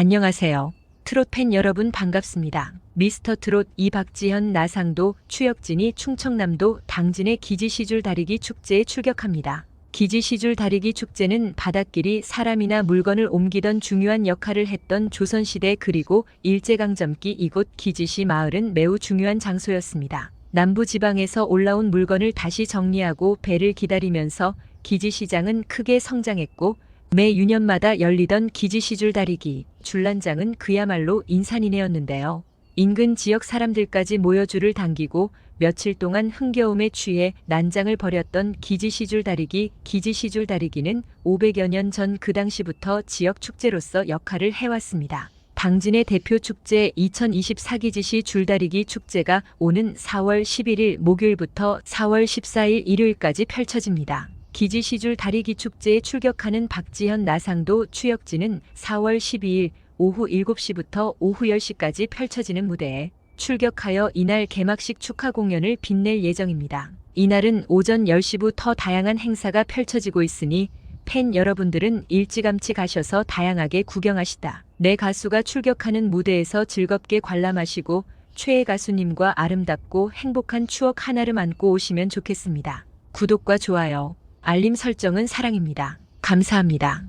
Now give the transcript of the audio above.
안녕하세요. 트롯 팬 여러분 반갑습니다. 미스터 트롯 이박지현 나상도 추혁진이 충청남도 당진의 기지시줄 다리기 축제에 출격합니다. 기지시줄 다리기 축제는 바닷길이 사람이나 물건을 옮기던 중요한 역할을 했던 조선시대 그리고 일제강점기 이곳 기지시 마을은 매우 중요한 장소였습니다. 남부지방에서 올라온 물건을 다시 정리하고 배를 기다리면서 기지시장은 크게 성장했고 매 유년마다 열리던 기지 시줄 다리기, 줄란장은 그야말로 인산이네였는데요. 인근 지역 사람들까지 모여 줄을 당기고 며칠 동안 흥겨움에 취해 난장을 벌였던 기지시줄 다리기, 기지시줄 다리기는 500여 년 전 그 당시부터 지역 축제로서 역할을 해왔습니다. 당진의 대표 축제 2024기지시 줄다리기 축제가 오는 4월 11일 목요일부터 4월 14일 일요일까지 펼쳐집니다. 기지시줄 다리기 축제에 출격하는 박지현 나상도 추혁진은 4월 12일 오후 7시부터 오후 10시까지 펼쳐지는 무대에 출격하여 이날 개막식 축하 공연을 빛낼 예정입니다. 이날은 오전 10시부터 다양한 행사가 펼쳐지고 있으니 팬 여러분들은 일찌감치 가셔서 다양하게 구경하시다. 내 가수가 출격하는 무대에서 즐겁게 관람하시고 최애 가수님과 아름답고 행복한 추억 하나를 안고 오시면 좋겠습니다. 구독과 좋아요, 알림 설정은 사랑입니다. 감사합니다.